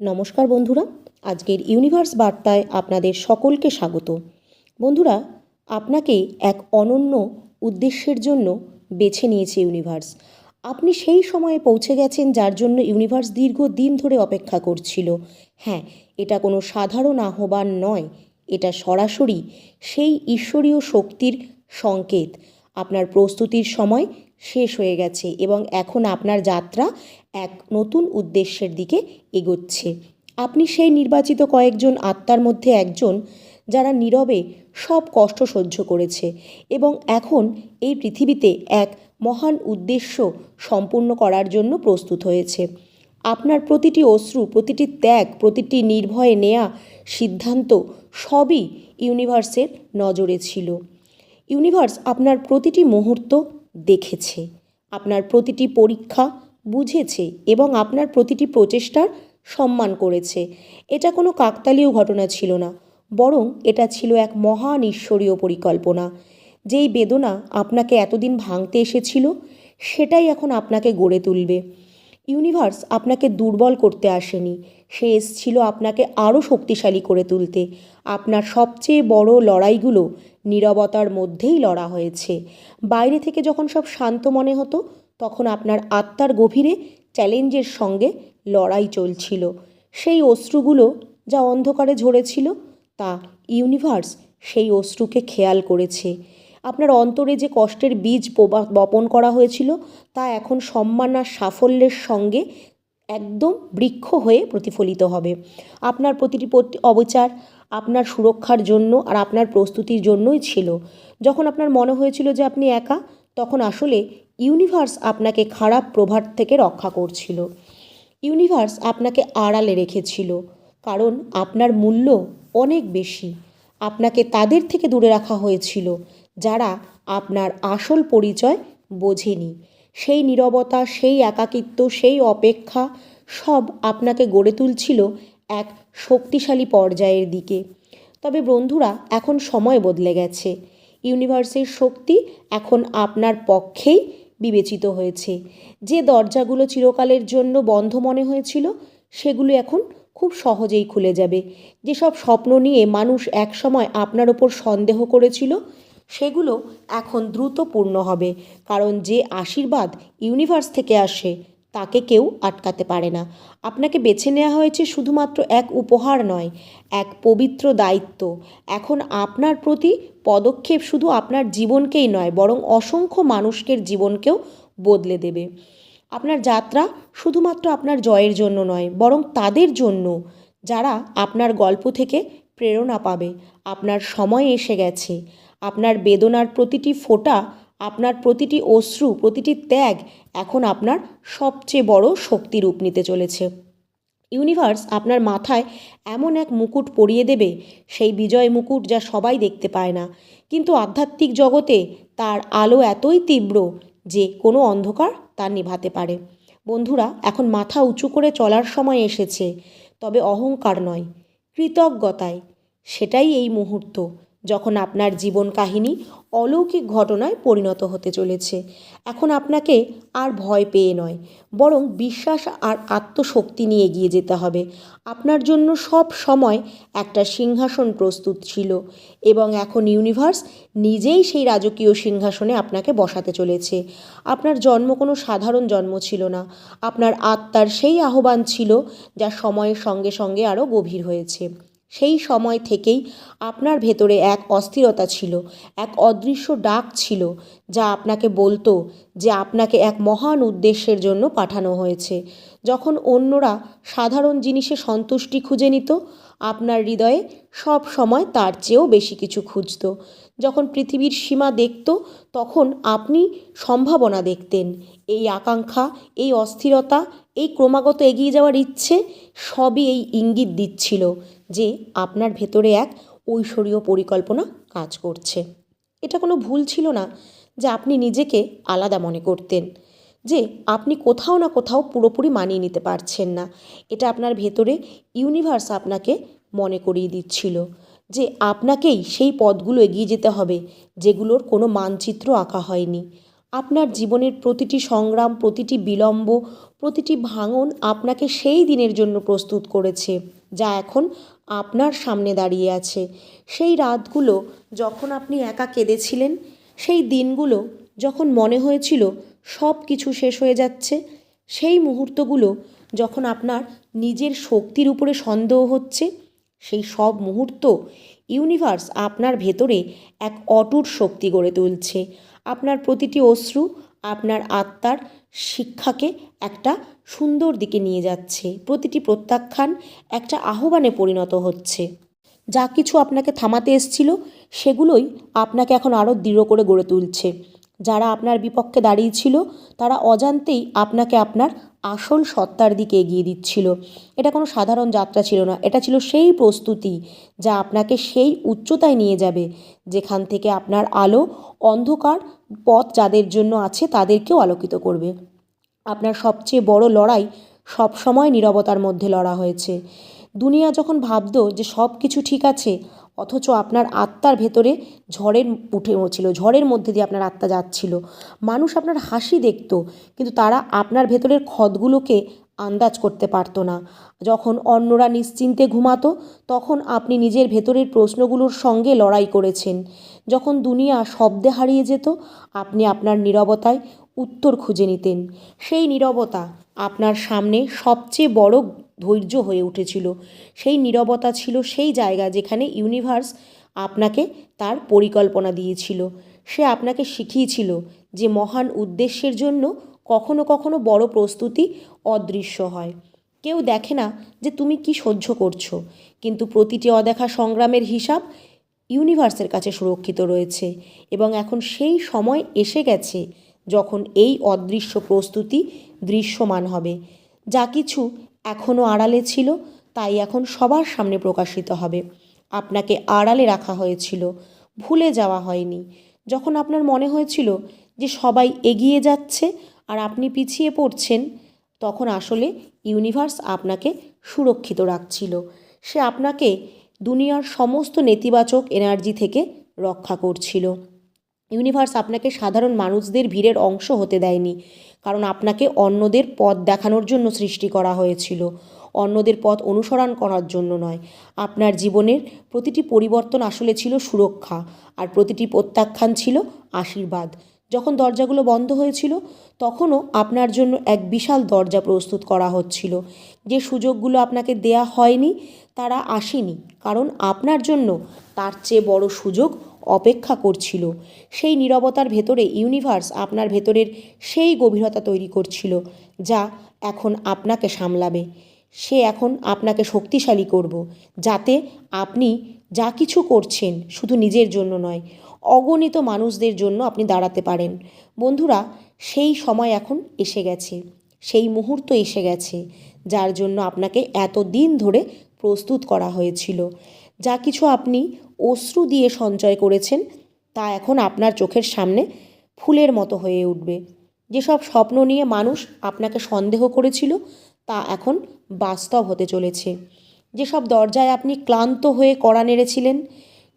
নমস্কার বন্ধুরা, আজকের ইউনিভার্স বার্তায় আপনাদের সকলকে স্বাগত। বন্ধুরা, আপনাকে এক অনন্য উদ্দেশ্যের জন্য বেছে নিয়েছে ইউনিভার্স। আপনি সেই সময়ে পৌঁছে গেছেন যার জন্য ইউনিভার্স দীর্ঘ দিন ধরে অপেক্ষা করছিল। হ্যাঁ এটা কোনো সাধারণ আহ্বান নয়, এটা সরাসরি সেই ঈশ্বরীয় শক্তির সংকেত। আপনার প্রস্তুতির সময় শেষ হয়ে গেছে এবং এখন আপনার যাত্রা এক নতুন উদ্দেশ্যের দিকে এগোচ্ছে। আপনি সেই নির্বাচিত কয়েকজন আত্মার মধ্যে একজন যারা নীরবে সব কষ্ট সহ্য করেছে এবং এখন এই পৃথিবীতে এক মহান উদ্দেশ্য সম্পূর্ণ করার জন্য প্রস্তুত হয়েছে। আপনার প্রতিটি অশ্রু, প্রতিটি ত্যাগ, প্রতিটি নির্ভয়ে নেয়া সিদ্ধান্ত সবই ইউনিভার্সের নজরে ছিল। ইউনিভার্স আপনার প্রতিটি মুহূর্ত দেখেছে, আপনার প্রতিটি পরীক্ষা বুঝেছে এবং আপনার প্রতিটি প্রচেষ্টার সম্মান করেছে। এটা কোনো কাকতালীয় ঘটনা ছিল না, বরং এটা ছিল এক মহান ঈশ্বরীয় পরিকল্পনা। যেই বেদনা আপনাকে এতদিন ভাঙতে এসেছিল, সেটাই এখন আপনাকে গড়ে তুলবে। ইউনিভার্স আপনাকে দুর্বল করতে আসেনি। সে এসছিল আপনাকে আরও শক্তিশালী করে তুলতে। আপনার সবচেয়ে বড় লড়াইগুলো নীরবতার মধ্যেই লড়া হয়েছে। বাইরে থেকে যখন সব শান্ত মনে হতো, তখন আপনার আত্মার গভীরে চ্যালেঞ্জের সঙ্গে লড়াই চলছিল। সেই অশ্রুগুলো যা অন্ধকারে ঝরেছিল, তা ইউনিভার্স সেই অশ্রুকে খেয়াল করেছে। আপনার অন্তরে যে কষ্টের বীজ বপন করা হয়েছিল, তা এখন সম্মান আর সাফল্যের সঙ্গে একদম বৃক্ষ হয়ে প্রতিফলিত হবে। আপনার প্রতিটি প্রতি- অবিচার আপনার সুরক্ষার জন্য আর আপনার প্রস্তুতির জন্যই ছিল। যখন আপনার মনে হয়েছিল যে আপনি একা, তখন আসলে ইউনিভার্স আপনাকে খারাপ প্রভাব থেকে রক্ষা করছিল। ইউনিভার্স আপনাকে আড়ালে রেখেছিল, কারণ আপনার মূল্য অনেক বেশি। আপনাকে তাদের থেকে দূরে রাখা হয়েছিল যারা আপনার আসল পরিচয় বোঝেনি। সেই নীরবতা, সেই একাকিত্ব, সেই অপেক্ষা সব আপনাকে গড়ে তুলছিল এক শক্তিশালী পর্যায়ের দিকে। তবে বন্ধুরা, এখন সময় বদলে গেছে। ইউনিভার্সের শক্তি এখন আপনার পক্ষেই বিবেচিত হয়েছে। যে দরজাগুলো চিরকালের জন্য বন্ধ মনে হয়েছিল, সেগুলো এখন খুব সহজেই খুলে যাবে। যেসব স্বপ্ন নিয়ে মানুষ একসময় আপনার ওপর সন্দেহ করেছিল সেগুলো এখন দ্রুত পূর্ণ হবে, কারণ যে আশীর্বাদ ইউনিভার্স থেকে আসে, তাকে কেউ আটকাতে পারে না। আপনাকে বেছে নেওয়া হয়েছে শুধুমাত্র এক উপহার নয়, এক পবিত্র দায়িত্ব। এখন আপনার প্রতি পদক্ষেপ শুধু আপনার জীবনকেই নয়, বরং অসংখ্য মানুষের জীবনকেও বদলে দেবে। আপনার যাত্রা শুধুমাত্র আপনার জয়ের জন্য নয়, বরং তাদের জন্য, যারা আপনার গল্প থেকে প্রেরণা পাবে। আপনার সময় এসে গেছে। আপনার বেদনার প্রতিটি ফোঁটা, আপনার প্রতিটি অশ্রু, প্রতিটি ত্যাগ এখন আপনার সবচেয়ে বড় শক্তি রূপ নিতে চলেছে। ইউনিভার্স আপনার মাথায় এমন এক মুকুট পরিয়ে দেবে, সেই বিজয় মুকুট যা সবাই দেখতে পায় না। কিন্তু আধ্যাত্মিক জগতে তার আলো এতই তীব্র যে কোনো অন্ধকার তা নিভাতে পারে। বন্ধুরা, এখন মাথা উঁচু করে চলার সময় এসেছে, তবে অহংকার নয়, কৃতজ্ঞতায়। সেটাই এই মুহূর্ত। যখন আপনার জীবন কাহিনী অলৌকিক ঘটনায় পরিণত হতে চলেছে। এখন আপনাকে আর ভয় পেয়ে নয়, বরং বিশ্বাস আর আত্মশক্তি নিয়ে এগিয়ে যেতে হবে। আপনার জন্য সব সময় একটা সিংহাসন প্রস্তুত ছিল এবং এখন ইউনিভার্স নিজেই সেই রাজকীয় সিংহাসনে আপনাকে বসাতে চলেছে। আপনার জন্ম কোনো সাধারণ জন্ম ছিল না। আপনার আত্মার সেই আহ্বান ছিল যা সময়ের সঙ্গে সঙ্গে আরও গভীর হয়েছে। সেই সময় থেকেই আপনার ভেতরে এক অস্থিরতা ছিল, এক অদৃশ্য ডাক ছিল, যা আপনাকে বলতো যে আপনাকে এক মহান উদ্দেশ্যের জন্য পাঠানো হয়েছে। যখন অন্যরা সাধারণ জিনিসে সন্তুষ্টি খুঁজে নিত, আপনার হৃদয়ে সব সময় তার চেয়েও বেশি কিছু খুঁজত। যখন পৃথিবীর সীমা দেখত, তখন আপনি সম্ভাবনা দেখতেন। এই আকাঙ্ক্ষা, এই অস্থিরতা, এই ক্রমাগত এগিয়ে যাওয়ার ইচ্ছে, সবই এই ইঙ্গিত দিচ্ছিল যে আপনার ভেতরে এক ঐশ্বরীয় পরিকল্পনা কাজ করছে। এটা কোনো ভুল ছিল না যে আপনি নিজেকে আলাদা মনে করতেন, যে আপনি কোথাও না কোথাও পুরোপুরি মানিয়ে নিতে পারছেন না। এটা আপনার ভেতরে ইউনিভার্স আপনাকে মনে করিয়ে দিচ্ছিল যে আপনাকেই সেই পথগুলো এগিয়ে যেতে হবে যেগুলোর কোনো মানচিত্র আঁকা হয়নি। আপনার জীবনের প্রতিটি সংগ্রাম, প্রতিটি বিলম্ব, প্রতিটি ভাঙন আপনাকে সেই দিনের জন্য প্রস্তুত করেছে, যা এখন আপনার সামনে দাঁড়িয়ে আছে। সেই রাতগুলো যখন আপনি একা কেঁদেছিলেন, সেই দিনগুলো যখন মনে হয়েছিল সব কিছু শেষ হয়ে যাচ্ছে, সেই মুহূর্তগুলো যখন আপনার নিজের শক্তির উপরে সন্দেহ হচ্ছে, সেই সব মুহূর্ত ইউনিভার্স আপনার ভেতরে এক অটুট শক্তি গড়ে তুলছে। আপনার প্রতিটি অশ্রু, আপনার আত্মার শিক্ষাকে একটা সুন্দর দিকে নিয়ে যাচ্ছে। প্রতিটি প্রত্যাখ্যান একটা আহ্বানে পরিণত হচ্ছে। যা কিছু আপনাকে থামাতে এসছিল, সেগুলোই আপনাকে এখন আরও দৃঢ় করে গড়ে তুলছে। যারা আপনার বিপক্ষে দাঁড়িয়েছিল তারা অজান্তেই আপনাকে আপনার আসল সত্তার দিকে এগিয়ে দিচ্ছিল। এটা কোনো সাধারণ যাত্রা ছিল না। এটা ছিল সেই প্রস্তুতি যা আপনাকে সেই উচ্চতায় নিয়ে যাবে, যেখান থেকে আপনার আলো, অন্ধকার পথ যাদের জন্য আছে তাদেরকেও আলোকিত করবে। আপনার সবচেয়ে বড় লড়াই সবসময় নীরবতার মধ্যে লড়া হয়েছে। দুনিয়া যখন ভাবত যে সব কিছু ঠিক আছে অথচ আপনার আত্মার ভেতরে ঝড়ের উঠে ছিল, ঝড়ের মধ্যে দিয়ে আপনার আত্মা যাচ্ছিল। মানুষ আপনার হাসি দেখত, কিন্তু তারা আপনার ভেতরের ক্ষতগুলোকে আন্দাজ করতে পারতো না। যখন অন্যরা নিশ্চিন্তে ঘুমাতো, তখন আপনি নিজের ভেতরের প্রশ্নগুলোর সঙ্গে লড়াই করেছেন। যখন দুনিয়া শব্দে হারিয়ে যেত, আপনি আপনার নীরবতায় উত্তর খুঁজে নিতেন। সেই নীরবতা আপনার সামনে সবচেয়ে বড় ধৈর্য হয়ে উঠেছিল। সেই নীরবতা ছিল সেই জায়গা যেখানে ইউনিভার্স আপনাকে তার পরিকল্পনা দিয়েছিল। সে আপনাকে শিখিয়েছিল যে মহান উদ্দেশ্যের জন্য কখনো কখনো বড় প্রস্তুতি অদৃশ্য হয়। কেউ দেখে না যে তুমি কি সহ্য করছ, কিন্তু প্রতিটি অদেখা সংগ্রামের হিসাব ইউনিভার্সের কাছে সুরক্ষিত রয়েছে এবং এখন সেই সময় এসে গেছে যখন এই অদৃশ্য প্রস্তুতি দৃশ্যমান হবে। যা কিছু এখনও আড়ালে ছিল, তাই এখন সবার সামনে প্রকাশিত হবে। আপনাকে আড়ালে রাখা হয়েছিল, ভুলে যাওয়া হয়নি। যখন আপনার মনে হয়েছিল যে সবাই এগিয়ে যাচ্ছে আর আপনি পিছিয়ে পড়ছেন, তখন আসলে ইউনিভার্স আপনাকে সুরক্ষিত রাখছিল। সে আপনাকে দুনিয়ার সমস্ত নেতিবাচক এনার্জি থেকে রক্ষা করছিল। ইউনিভার্স আপনাকে সাধারণ মানুষদের ভিড়ের অংশ হতে দেয়নি, কারণ আপনাকে অন্যদের পথ দেখানোর জন্য সৃষ্টি করা হয়েছিল। অন্যদের পথ অনুসরণ করার জন্য নয়। আপনার জীবনের প্রতিটি পরিবর্তন আসলে ছিল সুরক্ষা, আর প্রতিটি প্রত্যাখ্যান ছিল আশীর্বাদ। যখন দরজাগুলো বন্ধ হয়েছিল, তখনও আপনার জন্য এক বিশাল দরজা প্রস্তুত করা হচ্ছিল। যে সুযোগগুলো আপনাকে দেয়া হয়নি, তারা আসেনি, কারণ আপনার জন্য তার চেয়ে বড় সুযোগ অপেক্ষা করছিল। সেই নীরবতার ভেতরে ইউনিভার্স আপনার ভেতরের সেই গভীরতা তৈরি করছিল, যা এখন আপনাকে সামলাবে। সে এখন আপনাকে শক্তিশালী করব, যাতে আপনি যা কিছু করছেন শুধু নিজের জন্য নয়, অগণিত মানুষদের জন্য আপনি দাঁড়াতে পারেন। বন্ধুরা, সেই সময় এখন এসে গেছে, সেই মুহূর্ত এসে গেছে, যার জন্য আপনাকে এত দিন ধরে প্রস্তুত করা হয়েছিল। যা কিছু আপনি অশ্রু দিয়ে সঞ্চয় করেছেন, তা এখন আপনার চোখের সামনে ফুলের মতো হয়ে উঠবে। যেসব স্বপ্ন নিয়ে মানুষ আপনাকে সন্দেহ করেছিল, তা এখন বাস্তব হতে চলেছে। যেসব দরজায় আপনি ক্লান্ত হয়ে কড়া নেড়েছিলেন,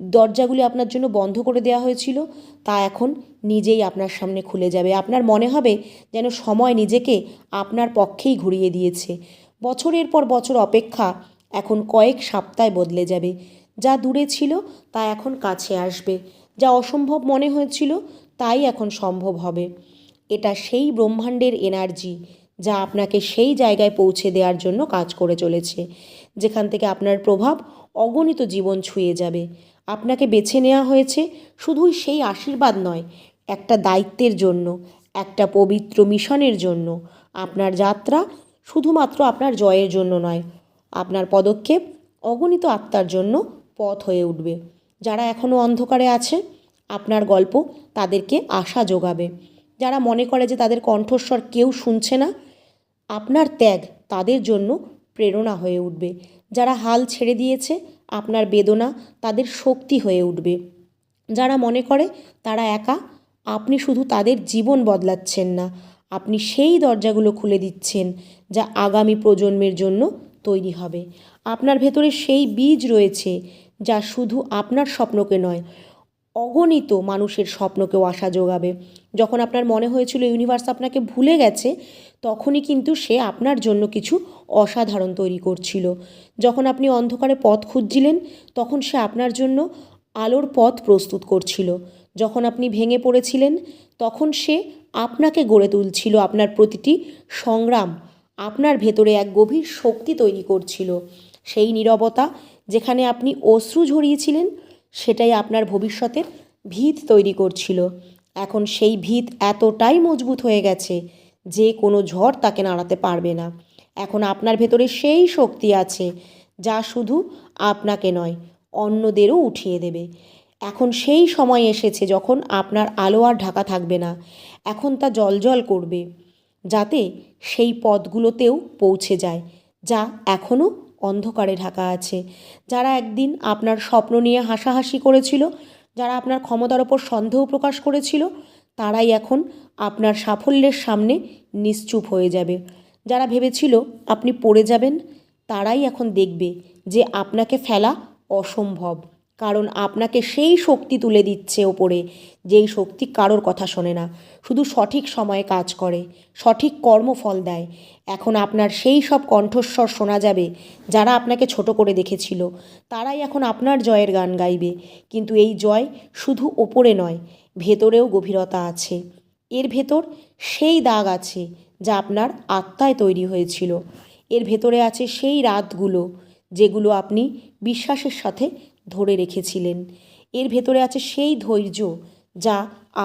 দরজাগুলি আপনার জন্য বন্ধ করে দেওয়া হয়েছিল, তা এখন নিজেই আপনার সামনে খুলে যাবে। আপনার মনে হবে যেন সময় নিজেকে আপনার পক্ষেই ঘুরিয়ে দিয়েছে। বছরের পর বছর অপেক্ষা এখন কয়েক সপ্তাহে বদলে যাবে। যা দূরে ছিল তা এখন কাছে আসবে। যা অসম্ভব মনে হয়েছিল, তাই এখন সম্ভব হবে। এটা সেই ব্রহ্মাণ্ডের এনার্জি, যা আপনাকে সেই জায়গায় পৌঁছে দেওয়ার জন্য কাজ করে চলেছে। যেখান থেকে আপনার প্রভাব অগণিত জীবন ছুঁয়ে যাবে। আপনাকে বেছে নেওয়া হয়েছে শুধুই সেই আশীর্বাদ নয়, একটা দায়িত্বের জন্য, একটা পবিত্র মিশনের জন্য। আপনার যাত্রা শুধুমাত্র আপনার জয়ের জন্য নয়, আপনার পদক্ষেপ অগণিত আত্মার জন্য পথ হয়ে উঠবে। যারা এখনও অন্ধকারে আছে, আপনার গল্প তাদেরকে আশা যোগাবে। যারা মনে করে যে তাদের কণ্ঠস্বর কেউ শুনছে না, আপনার ত্যাগ তাদের জন্য প্রেরণা হয়ে উঠবে। যারা হাল ছেড়ে দিয়েছে, আপনার বেদনা তাদের শক্তি হয়ে উঠবে। যারা মনে করে তারা একা, আপনি শুধু তাদের জীবন বদলাচ্ছেন না, আপনি সেই দরজাগুলো খুলে দিচ্ছেন যা আগামী প্রজন্মের জন্য তৈরি হবে। আপনার ভেতরে সেই বীজ রয়েছে যা শুধু আপনার স্বপ্নকে নয়, অগণিত মানুষের স্বপ্নকেও আশা যোগাবে। যখন আপনার মনে হয়েছিল ইউনিভার্স আপনাকে ভুলে গেছে, তখনই কিন্তু সে আপনার জন্য কিছু অসাধারণ তৈরি করছিল। যখন আপনি অন্ধকারে পথ খুঁজছিলেন, তখন সে আপনার জন্য আলোর পথ প্রস্তুত করছিল। যখন আপনি ভেঙে পড়েছিলেন, তখন সে আপনাকে গড়ে তুলছিল আপনার প্রতিটি সংগ্রাম, আপনার ভেতরে এক গভীর শক্তি তৈরি করছিল। সেই নীরবতা যেখানে আপনি অশ্রু ঝরিয়েছিলেন, সেটাই আপনার ভবিষ্যতের ভিত তৈরি করছিল। এখন সেই ভিত এতটাই মজবুত হয়ে গেছে যে কোনো ঝড় তাকে নাড়াতে পারবে না। এখন আপনার ভেতরে সেই শক্তি আছে যা শুধু আপনাকে নয়, অন্যদেরও উঠিয়ে দেবে। এখন সেই সময় এসেছে যখন আপনার আলো আর ঢাকা থাকবে না। এখন তা জলজল করবে, যাতে সেই পথগুলোতেও পৌঁছে যায়, যা এখনও অন্ধকারে ঢাকা আছে। যারা একদিন আপনার স্বপ্ন নিয়ে হাসাহাসি করেছিল, যারা আপনার ক্ষমতার ওপর সন্দেহ প্রকাশ করেছিল, তারাই এখন আপনার সাফল্যের সামনে নিশ্চুপ হয়ে যাবে। যারা ভেবেছিল আপনি পড়ে যাবেন, তারাই এখন দেখবে যে আপনাকে ফেলা অসম্ভব। কারণ আপনাকে সেই শক্তি তুলে দিচ্ছে ওপরে, যেই শক্তি কারোর কথা শোনে না। শুধু সঠিক সময়ে কাজ করে, সঠিক কর্মফল দেয়। এখন আপনার সেই সব কণ্ঠস্বর শোনা যাবে, যারা আপনাকে ছোট করে দেখেছিল। তারাই এখন আপনার জয়ের গান গাইবে। কিন্তু এই জয় শুধু ওপরে নয়, ভেতরেও গভীরতা আছে। এর ভেতর সেই দাগ আছে, যা আপনার আত্মায় তৈরি হয়েছিল। এর ভেতরে আছে সেই রাতগুলো, যেগুলো আপনি বিশ্বাসের সাথে ধরে রেখেছিলেন। এর ভেতরে আছে সেই ধৈর্য যা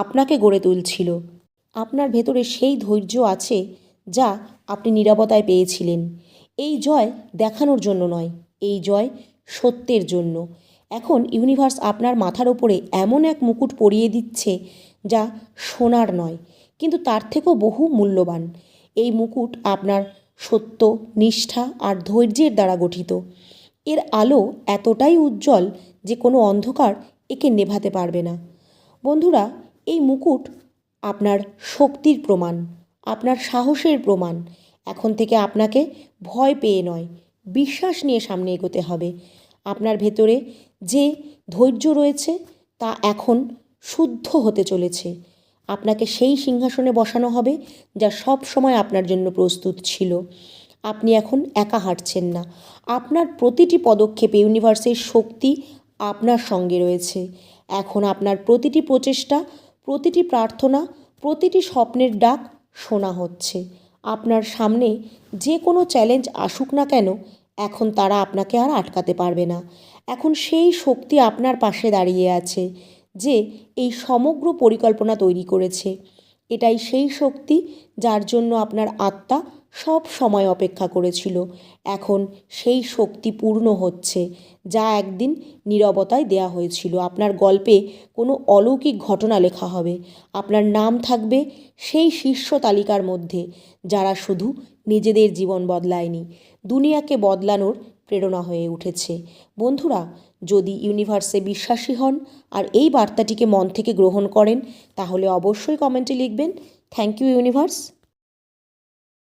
আপনাকে গড়ে তুলছিল। আপনার ভেতরে সেই ধৈর্য আছে যা আপনি নিরাপত্তায় পেয়েছিলেন। এই জয় দেখানোর জন্য নয়, এই জয় সত্যের জন্য। এখন ইউনিভার্স আপনার মাথার ওপরে এমন এক মুকুট পরিয়ে দিচ্ছে যা সোনার নয়, কিন্তু তার থেকেও বহু মূল্যবান। এই মুকুট আপনার সত্য, নিষ্ঠা আর ধৈর্যের দ্বারা গঠিত। এর আলো এতটাই উজ্জ্বল যে কোনো অন্ধকার একে নেভাতে পারবে না। বন্ধুরা, এই মুকুট আপনার শক্তির প্রমাণ, আপনার সাহসের প্রমাণ। এখন থেকে আপনাকে ভয় পেয়ে নয়, বিশ্বাস নিয়ে সামনে এগোতে হবে। আপনার ভেতরে যে ধৈর্য রয়েছে তা এখন শুদ্ধ হতে চলেছে। আপনাকে সেই সিংহাসনে বসানো হবে যা সব সময় আপনার জন্য প্রস্তুত ছিল। আপনি এখন একা হাঁটছেন না। আপনার প্রতিটি পদক্ষেপে ইউনিভার্সের শক্তি আপনার সঙ্গে রয়েছে। এখন আপনার প্রতিটি প্রচেষ্টা, প্রতিটি প্রার্থনা, প্রতিটি স্বপ্নের ডাক শোনা হচ্ছে। আপনার সামনে যে কোনো চ্যালেঞ্জ আসুক না কেন, এখন তারা আপনাকে আর আটকাতে পারবে না। এখন সেই শক্তি আপনার পাশে দাঁড়িয়ে আছে যে এই সমগ্র পরিকল্পনা তৈরি করেছে। এটাই সেই শক্তি যার জন্য আপনার আত্মা সব সময় অপেক্ষা করেছিল। এখন সেই শক্তি পূর্ণ হচ্ছে, যা একদিন নীরবতায় দেয়া হয়েছিল। আপনার গল্পে কোনো অলৌকিক ঘটনা লেখা হবে। আপনার নাম থাকবে সেই শীর্ষ তালিকার মধ্যে, যারা শুধু নিজেদের জীবন বদলায়নি। দুনিয়াকে বদলানোর প্রেরণা হয়ে উঠেছে। বন্ধুরা যদি ইউনিভার্সে বিশ্বাসী হন আর এই বার্তাটিকে মন থেকে গ্রহণ করেন, তাহলে অবশ্যই কমেন্টে লিখবেন। Thank you universe.